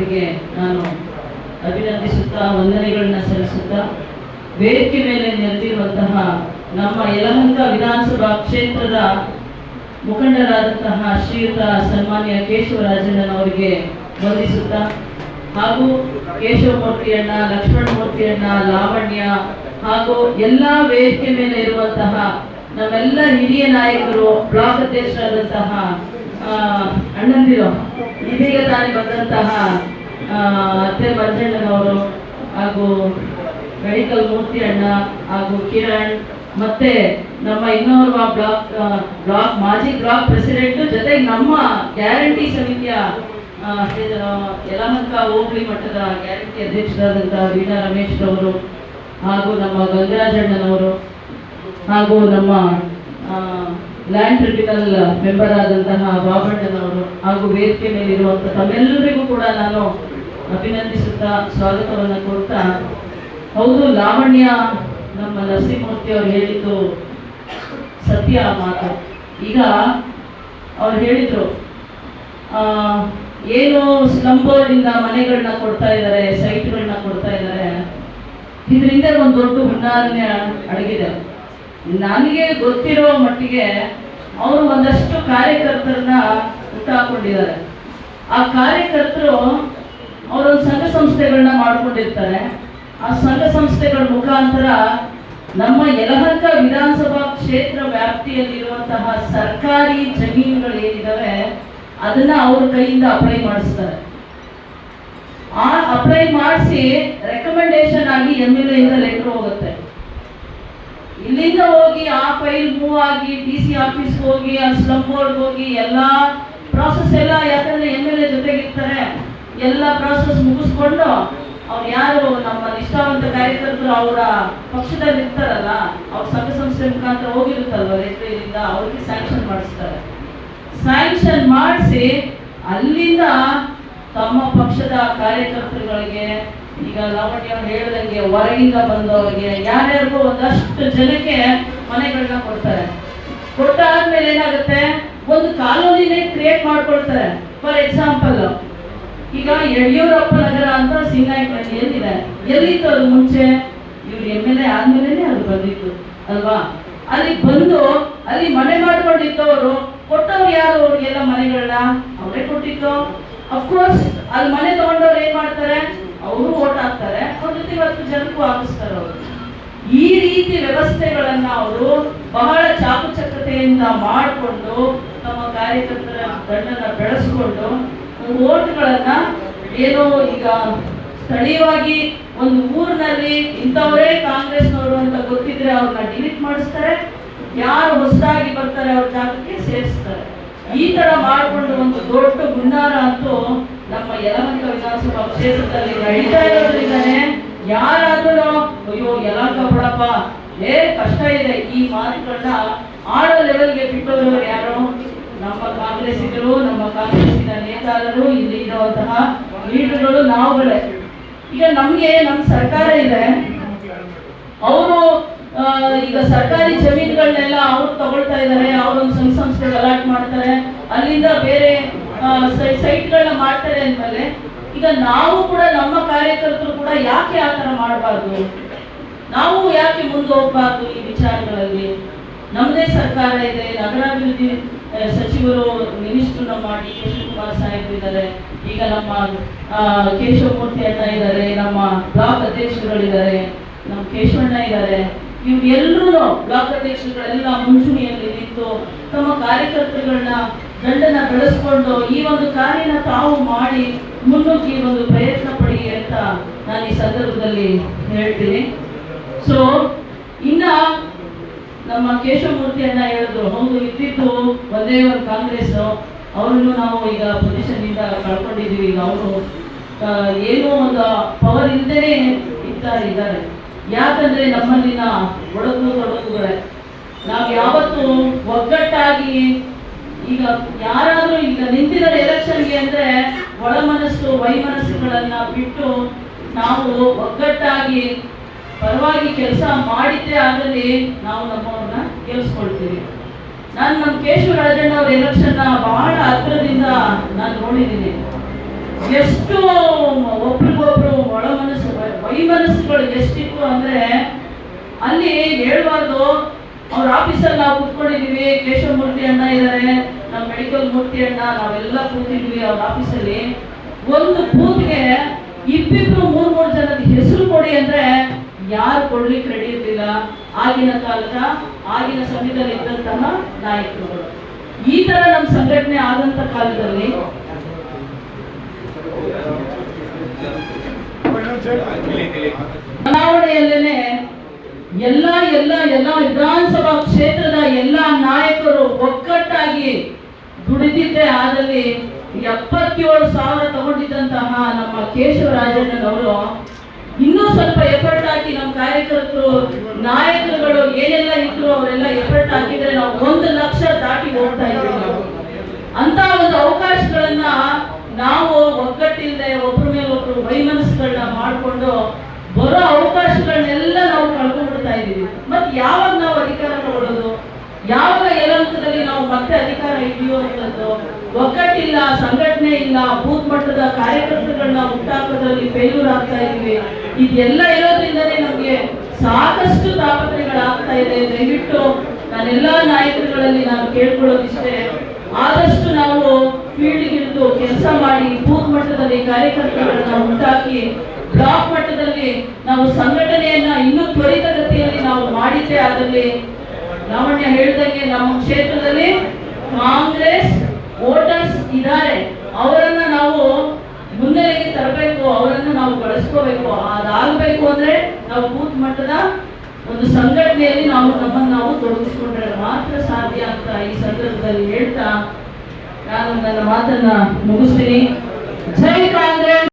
ಕಾರ್ಯಕರ್ತರಿಗೆ ನಾನು ಅಭಿನಂದಿಸುತ್ತಾ, ವಂದನೆಗಳನ್ನ ಸಲ್ಲಿಸುತ್ತಾ, ವೇದಿಕೆ ಮೇಲೆ ನೆರೆದಿರುವಂತಹ ನಮ್ಮ ಯಲಹಂಕ ವಿಧಾನಸಭಾ ಕ್ಷೇತ್ರದ ಮುಖಂಡರಾದಂತಹ ಶ್ರೀಯುತ ಸನ್ಮಾನ್ಯ ಕೇಶವರಾಜಣ್ಣನವರಿಗೆ ವಂದಿಸುತ್ತಾ, ಹಾಗೂ ಕೇಶವಮೂರ್ತಿಯಣ್ಣ, ಲಕ್ಷ್ಮಣಮೂರ್ತಿಯಣ್ಣ, ಲಾವಣ್ಯ, ಹಾಗೂ ಎಲ್ಲ ವೇದಿಕೆ ಮೇಲೆ ಇರುವಂತಹ ನಮ್ಮೆಲ್ಲ ಹಿರಿಯ ನಾಯಕರು, ಬ್ಲಾಕ್ ಅಧ್ಯಕ್ಷರಾದಂತಹ ಅಣ್ಣಂದಿರು, ಇದೀಗ ತಾನೇ ಬಂದಂತಹ ಅತ್ತೆ ಮಂಜಣ್ಣನವರು ಹಾಗೂ ಮೆಡಿಕಲ್ ಮೂರ್ತಿ ಅಣ್ಣ ಹಾಗೂ ಕಿರಣ್ ಮತ್ತೆ ನಮ್ಮ ಇನ್ನೋರ್ವ ಬ್ಲಾಕ್ ಬ್ಲಾಕ್, ಮಾಜಿ ಬ್ಲಾಕ್ ಪ್ರೆಸಿಡೆಂಟ್ ಜೊತೆಗೆ ನಮ್ಮ ಗ್ಯಾರಂಟಿ ಸಮಿತಿಯ ಯಲಹಂಕ ಹೋಬಳಿ ಮಟ್ಟದ ಗ್ಯಾರಂಟಿ ಅಧ್ಯಕ್ಷರಾದಂತಹ ವೀಣಾ ರಮೇಶ್ ರವರು ಹಾಗೂ ನಮ್ಮ ಗಂಗರಾಜಣ್ಣನವರು ಹಾಗೂ ನಮ್ಮ ಲ್ಯಾಂಡ್ ಟ್ರಿಬ್ಯುನಲ್ ಮೆಂಬರ್ ಆದಂತಹ ಬಾಬಣ್ಣನವರು ಹಾಗೂ ವೇದಿಕೆ ಮೇಲಿರುವಂಥ ತಮ್ಮೆಲ್ಲರಿಗೂ ಕೂಡ ನಾನು ಅಭಿನಂದಿಸುತ್ತಾ ಸ್ವಾಗತವನ್ನು ಕೊಡ್ತಾ ಹೌದು, ಲಾವಣ್ಯ ನಮ್ಮ ನರಸಿಂಹಮೂರ್ತಿ ಅವ್ರು ಹೇಳಿದ್ದು ಸತ್ಯ ಮಾತು. ಈಗ ಅವ್ರು ಹೇಳಿದರು ಏನು ಸ್ಲಮ್ ಮನೆಗಳನ್ನ ಕೊಡ್ತಾ ಇದ್ದಾರೆ ಸೈಟ್ಗಳನ್ನ ಕೊಡ್ತಾ ಇದ್ದಾರೆ ಇದರಿಂದ ಒಂದು ದೊಡ್ಡ ಹುನ್ನಾರನೆ ಅಡಗಿದೆ. ನನಗೆ ಗೊತ್ತಿರೋ ಮಟ್ಟಿಗೆ ಅವರು ಒಂದಷ್ಟು ಕಾರ್ಯಕರ್ತರನ್ನ ಹುಟ್ಟಾಕೊಂಡಿದ್ದಾರೆ ಆ ಕಾರ್ಯಕರ್ತರು ಅವರೊಂದು ಸಂಘ ಸಂಸ್ಥೆಗಳನ್ನ ಮಾಡ್ಕೊಂಡಿರ್ತಾರೆ. ಆ ಸಂಘ ಸಂಸ್ಥೆಗಳ ಮುಖಾಂತರ ನಮ್ಮ ಯಲಹಂಕ ವಿಧಾನಸಭಾ ಕ್ಷೇತ್ರ ವ್ಯಾಪ್ತಿಯಲ್ಲಿರುವಂತಹ ಸರ್ಕಾರಿ ಜಮೀನುಗಳು ಏನಿದಾವೆ, ಅದನ್ನ ಅವ್ರ ಕೈಯಿಂದ ಅಪ್ಲೈ ಮಾಡಿಸ್ತಾರೆ. ಆ ಅಪ್ಲೈ ಮಾಡಿಸಿ ರೆಕಮೆಂಡೇಶನ್ ಆಗಿ ಎಂ ಎಲ್ ಇಂದ ಲೆಟರ್ ಹೋಗುತ್ತೆ. ಇಲ್ಲಿಂದ ಹೋಗಿ ಆ ಫೈಲ್ ಮೂವ್ ಆಗಿ, ಡಿ ಸಿ ಆಫೀಸ್ ಹೋಗಿ, ಆ ಸ್ಲಮ್ ಬೋರ್ಡ್ ಹೋಗಿ, ಎಲ್ಲ ಪ್ರಾಸೆಸ್ ಎಲ್ಲ ಯಾಕಂದ್ರೆ ಎಂ ಎಲ್ ಎ ಜೊತೆಗಿರ್ತಾರೆ. ಎಲ್ಲ ಪ್ರಾಸೆಸ್ ಮುಗಿಸ್ಕೊಂಡು ಅವ್ರು ಯಾರು ನಮ್ಮ ನಿಷ್ಠಾವಂತ ಕಾರ್ಯಕರ್ತರು ಅವರ ಪಕ್ಷದಲ್ಲಿ ಇರ್ತಾರಲ್ಲ, ಅವ್ರ ಸಂಘ ಸಂಸ್ಥೆ ಮುಖಾಂತರ ಹೋಗಿರುತ್ತಲ್ವ ರೈತರಿಂದ ಅವ್ರಿಗೆ ಸ್ಯಾಂಕ್ಷನ್ ಮಾಡಿಸ್ತಾರೆ. ಸ್ಯಾಂಕ್ಷನ್ ಮಾಡಿಸಿ ಅಲ್ಲಿಂದ ತಮ್ಮ ಪಕ್ಷದ ಕಾರ್ಯಕರ್ತರುಗಳಿಗೆ ಈಗ ಲಾವಣ್ಯವ್ರು ಹೇಳ್ದಂಗೆ ಹೊರಗಿಂದ ಬಂದವರಿಗೆ ಯಾರ್ಯಾರಿಗೂ ಒಂದಷ್ಟು ಜನಕ್ಕೆ ಮನೆಗಳನ್ನ ಕೊಡ್ತಾರೆ. ಕೊಟ್ಟಾದ್ಮೇಲೆ ಏನಾಗುತ್ತೆ? ಒಂದು ಕಾಲೋನಿನೇ ಕ್ರಿಯೇಟ್ ಮಾಡ್ಕೊಳ್ತಾರೆ. ಫಾರ್ ಎಕ್ಸಾಂಪಲ್ ಈಗ ಯಡಿಯೂರಪ್ಪ ನಗರ ಅಂತ ಸಿಂಗಾಯಿನಲ್ಲಿ ಎಲ್ಲಿದೆ ಎಲ್ಲಿತ್ತು ಅದು ಮುಂಚೆ? ಇವ್ರು ಎಂ ಎಲ್ ಎ ಆದ್ಮೇಲೆ ಅದು ಬಂದಿತ್ತು, ಅಲ್ವಾ? ಅಲ್ಲಿ ಬಂದು ಅಲ್ಲಿ ಮನೆ ಮಾಡ್ಕೊಂಡಿದ್ದವರು, ಕೊಟ್ಟವ್ರು ಯಾರು ಅವ್ರಿಗೆಲ್ಲ ಮನೆಗಳನ್ನ ಅವರೇ ಕೊಟ್ಟಿತ್ತು ಅಫ್ಕೋರ್ಸ್ ಅಲ್ಲಿ ಮನೆ ತಗೊಂಡವ್ರು ಏನ್ ಮಾಡ್ತಾರೆ? ಅವರು ಓಟ್ ಹಾಕ್ತಾರೆ, ಅವ್ರ ಜೊತೆ ಇವತ್ತು ಜನಕ್ಕೂ ಹಾಕಿಸ್ತಾರೆ ಅವರು. ಈ ರೀತಿ ವ್ಯವಸ್ಥೆಗಳನ್ನ ಅವರು ಬಹಳ ಚಾಕುಚಕ್ರತೆಯಿಂದ ಮಾಡಿಕೊಂಡು ತಮ್ಮ ಕಾರ್ಯಕರ್ತರ ಗಂಡನ್ನ ಬೆಳೆಸ್ಕೊಂಡು ಓಟ್ಗಳನ್ನ ಏನೋ ಈಗ ಸ್ಥಳೀಯವಾಗಿ ಒಂದು ಊರಿನಲ್ಲಿ ಇಂಥವರೇ ಕಾಂಗ್ರೆಸ್ನವರು ಅಂತ ಗೊತ್ತಿದ್ರೆ ಅವ್ರನ್ನ ಡಿಲೀಟ್ ಮಾಡಿಸ್ತಾರೆ, ಯಾರು ಹೊಸದಾಗಿ ಬರ್ತಾರೆ ಅವ್ರ ಜಾಗಕ್ಕೆ ಸೇರಿಸ್ತಾರೆ. ಈ ತರ ಮಾಡಿಕೊಂಡು ಒಂದು ದೊಡ್ಡ ಗುಂಡಾರ ಅಂತೂ ನಮ್ಮ ಯಲಹಂಕ ವಿಧಾನಸಭಾ ಕ್ಷೇತ್ರದಲ್ಲಿ ನಡೀತಾ ಇರೋದ್ರಿಂದಾನೆ ಯಾರಾದ್ರೂ, ಅಯ್ಯೋ, ಯಲಹಂಕ ಬಿಡಪ್ಪ ಏ, ಕಷ್ಟ ಇದೆ. ಈ ಮಾತುಗಳನ್ನ ಆಡೋ ಲೆವೆಲ್ಗೆ ಬಿಟ್ಟವರು ಯಾರು? ನಮ್ಮ ಕಾಂಗ್ರೆಸ್ಸಿಗರು, ನಮ್ಮ ಕಾಂಗ್ರೆಸ್ಸಿನ ನೇತಾರರು, ಇಲ್ಲಿ ಇರುವಂತಹ ಲೀಡರ್ಗಳು ನಾವುಗಳೇ. ಈಗ ನಮ್ಗೆ ನಮ್ಮ ಸರ್ಕಾರ ಇದೆ. ಅವರು ಈಗ ಸರ್ಕಾರಿ ಜಮೀನುಗಳನ್ನೆಲ್ಲ ಅವ್ರು ತಗೊಳ್ತಾ ಇದ್ದಾರೆ. ಅವರೊಂದು ಸಂಘ ಸಂಸ್ಥೆಗೆ ಅಲಾಟ್ ಮಾಡ್ತಾರೆ. ಅಲ್ಲಿಂದ ಬೇರೆ ಸೈಟ್ಗಳನ್ನ ಮಾಡ್ತಾರೆ ಅಂದ್ಮೇಲೆ, ಈಗ ನಾವು ಕೂಡ ನಮ್ಮ ಕಾರ್ಯಕರ್ತರು ಕೂಡ ಯಾಕೆ ಆ ಥರ ಮಾಡಬಾರ್ದು? ನಾವು ಯಾಕೆ ಮುಂದೆ ಹೋಗ್ಬಾರ್ದು ಈ ವಿಚಾರಗಳಲ್ಲಿ? ನಮ್ಮದೇ ಸರ್ಕಾರ ಇದೆ, ನಗರಾಭಿವೃದ್ಧಿ ಸಚಿವರು ಮಿನಿಸ್ಟರ್ ನಮ್ಮ ಡಿ ಕೆ ಶಿವಕುಮಾರ್ ಸಾಹೇಬ್ ಇದ್ದಾರೆ, ಈಗ ನಮ್ಮ ಕೇಶವಮೂರ್ತಿ ಅಣ್ಣ ಇದ್ದಾರೆ, ನಮ್ಮ ಬ್ಲಾಕ್ ಅಧ್ಯಕ್ಷರುಗಳಿದ್ದಾರೆ, ನಮ್ಮ ಕೇಶವಣ್ಣ ಇದ್ದಾರೆ. ಇವ್ರು ಎಲ್ಲರೂ ಬ್ಲಾಕ್ ಅಧ್ಯಕ್ಷರುಗಳೆಲ್ಲ ಮುಂಚೂಣಿಯಲ್ಲಿ ನಿಂತು ತಮ್ಮ ಕಾರ್ಯಕರ್ತರುಗಳನ್ನ ದಂಡನ ಬೆಳೆಸ್ಕೊಂಡು ಈ ಒಂದು ಕಾರ್ಯನ ತಾವು ಮಾಡಿ ಮುನ್ನುಗ್ಗಿ ಒಂದು ಪ್ರಯತ್ನ ಪಡಿ ಅಂತ ನಾನು ಈ ಸಂದರ್ಭದಲ್ಲಿ ಹೇಳ್ತೀನಿ. ಸೊ ಇನ್ನ ನಮ್ಮ ಕೇಶವಮೂರ್ತಿಯನ್ನ ಹೇಳಿದ್ರು, ಹೌದು, ಇದ್ದಿದ್ದು ಒಂದೇ ಒಂದು ಕಾಂಗ್ರೆಸ್. ಅವರನ್ನು ನಾವು ಈಗ ಪೊಸಿಷನ್ ಇಂದ ಕಳ್ಕೊಂಡಿದೀವಿ ಈಗ ಅವರು ಏನೋ ಒಂದು ಪವರ್ ಇಲ್ಲದೇ ಇದ್ದಾರೆ ಇದ್ದಾರೆ. ಯಾಕಂದ್ರೆ ನಮ್ಮಲ್ಲಿನ ಒಡಕು ತೊಡಕುಗಳೇ ನಾವು ಯಾವತ್ತು ಒಗ್ಗಟ್ಟಾಗಿ ಈಗ ಯಾರಾದರೂ ಈಗ ನಿಂತಿದ್ದಾರೆ ಎಲೆಕ್ಷನ್ಗೆ ಅಂದ್ರೆ ಒಳ ಮನಸ್ಸು ವೈಮನಸ್ಸುಗಳನ್ನ ಬಿಟ್ಟು ನಾವು ಒಗ್ಗಟ್ಟಾಗಿ ಪರವಾಗಿ ಕೆಲಸ ಮಾಡಿದ್ದೇ ಆಗಲಿ ನಾವು ನಮ್ಮವ್ರನ್ನ ಗೆಲ್ಸ್ಕೊಳ್ತೀವಿ. ನಾನು ನಮ್ಮ ಕೇಶವರಾಜಣ್ಣ ಅವ್ರ ಎಲೆಕ್ಷನ್ನ ಬಹಳ ಹತ್ರದಿಂದ ನಾನು ನೋಡಿದ್ದೀನಿ. ಎಷ್ಟು ಒಬ್ರಿಗೊಬ್ರು ಒಳ ಮನಸ್ಸು ವೈಮನಸ್ಸುಗಳು ಎಷ್ಟಿತ್ತು ಅಂದ್ರೆ ಅಲ್ಲಿ ಹೇಳ್ಬಾರ್ದು, ಅವ್ರ ಆಫೀಸಲ್ಲಿ ನಾವು ಕುತ್ಕೊಂಡಿದೀವಿ ಕೇಶವಮೂರ್ತಿ ಅಣ್ಣ ಇದ್ದಾರೆ ನಮ್ಮ ಮೆಡಿಕಲ್ ಮೂರ್ತಿ ಅಣ್ಣ ನಾವೆಲ್ಲ ಕೂತಿದ್ವಿ ಅವ್ರ ಆಫೀಸಲ್ಲಿ. ಒಂದು ಬೂತ್ಗೆ ಇಬ್ಬಿಬ್ರು ಮೂರ್, ಮೂರು ಜನದ ಹೆಸರು ಕೊಡಿ ಅಂದ್ರೆ ಯಾರು ಕೊಡ್ಲಿಕ್ಕೆ ರೆಡಿ ಇರ್ಲಿಲ್ಲ. ಆಗಿನ ಕಾಲದ, ಆಗಿನ ಸಮಯದಲ್ಲಿ ಇದ್ದಂತಹ ನಾಯಕರುಗಳು. ಈ ತರ ನಮ್ಮ ಸಂಘಟನೆ ಆದಂತ ಕಾಲದಲ್ಲಿ ಚುನಾವಣೆಯಲ್ಲೇನೆ ಎಲ್ಲ ಎಲ್ಲ ಎಲ್ಲ ವಿಧಾನಸಭಾ ಕ್ಷೇತ್ರದ ಎಲ್ಲ ನಾಯಕರು ಒಗ್ಗಟ್ಟಾಗಿ ದುಡಿದಿದ್ದೇ ಆದಲ್ಲಿ ಎಪ್ಪತ್ತೇಳು ಸಾವಿರ ತಗೊಂಡಿದ್ದಂತಹ ನಮ್ಮ ಕೇಶವರಾಜಣ್ಣನವರು ಇನ್ನೂ ಸ್ವಲ್ಪ ಎಫರ್ಟ್ ಹಾಕಿ ನಮ್ಮ ಕಾರ್ಯಕರ್ತರು, ನಾಯಕರುಗಳು ಏನೆಲ್ಲ ಇದ್ರು ಅವರೆಲ್ಲ ಎಫರ್ಟ್ ಹಾಕಿದ್ರೆ ನಾವು ಒಂದು ಲಕ್ಷ ದಾಟಿ ಹೋಗ್ತಾ ಇದ್ದೀವಿ ನಾವು. ಅಂತ ಒಂದು ಅವಕಾಶಗಳನ್ನ ನಾವು ಒಗ್ಗಟ್ಟಿಲ್ಲದೆ ಒಬ್ರ ಮೇಲೆ ಒಬ್ರು ವೈಮನಸ್ಸುಗಳನ್ನ ಮಾಡಿಕೊಂಡು ಬರೋ ಅವಕಾಶಗಳನ್ನೆಲ್ಲ ನಾವು ಕಳ್ಕೊಂಡ್ಬಿಡ್ತಾ ಇದೀವಿ ಮತ್ತೆ ಯಾವಾಗ ನಾವು ಅಧಿಕಾರ ತಗೊಳ್ಳೋದು ನಾವು ಮತ್ತೆ ಅಧಿಕಾರ ಹಿಡಿಯುವಂಥದ್ದು ಒಗ್ಗಟ್ಟಿಲ್ಲ, ಸಂಘಟನೆ ಇಲ್ಲ, ಬೂತ್ ಮಟ್ಟದ ಕಾರ್ಯಕರ್ತರುಗಳನ್ನ ಹುಟ್ಟಾಕೋದ್ರಲ್ಲಿ ಫೇಲ್ಯೂರ್ ಆಗ್ತಾ ಇದೀವಿ ಇದೆಲ್ಲ ಇರೋದ್ರಿಂದಲೇ ನಮಗೆ ಸಾಕಷ್ಟು ತಾಪತ್ರೆಗಳಾಗ್ತಾ ಇದೆ. ದಯವಿಟ್ಟು ನಾನೆಲ್ಲ ನಾಯಕರುಗಳಲ್ಲಿ ನಾನು ಕೇಳ್ಕೊಳ್ಳೋದಿಷ್ಟೇ. ಆದಷ್ಟು ನಾವು ಫೀಲ್ಡ್ ಹಿಡಿದು ಕೆಲಸ ಮಾಡಿ, ಬೂತ್ ಮಟ್ಟದಲ್ಲಿ ಕಾರ್ಯಕರ್ತರುಗಳನ್ನ ಹುಟ್ಟಾಕಿ, ಬ್ಲಾಕ್ ಮಟ್ಟದಲ್ಲಿ ನಾವು ಸಂಘಟನೆಯನ್ನ ಇನ್ನೂ ತ್ವರಿತಗತಿಯಲ್ಲಿ ನಾವು ಮಾಡಿದ್ದೆ ಅದರಲ್ಲಿ ಲಾವಣ್ಯ ಹೇಳ್ದಂಗೆ ನಮ್ಮ ಕ್ಷೇತ್ರದಲ್ಲಿ ಕಾಂಗ್ರೆಸ್ ವೋಟರ್ಸ್ ಇದ್ದಾರೆ. ಅವರನ್ನ ನಾವು ಮುನ್ನೆಲೆಗೆ ತರಬೇಕು, ಅವರನ್ನ ನಾವು ಬಳಸ್ಕೋಬೇಕು. ಅದಾಗಬೇಕು ಅಂದ್ರೆ ನಾವು ಬೂತ್ ಮಟ್ಟದ ಒಂದು ಸಂಘಟನೆಯಲ್ಲಿ ನಾವು ನಮ್ಮನ್ನು ನಾವು ತೊಡಗಿಸ್ಕೊಂಡ್ರೆ ಮಾತ್ರ ಸಾಧ್ಯ ಅಂತ ಈ ಸಂದರ್ಭದಲ್ಲಿ ಹೇಳ್ತಾ ನಾನು ನನ್ನ ಮಾತನ್ನ ಮುಗಿಸ್ತೀನಿ. ಜೈ ಕಾಂಗ್ರೆಸ್!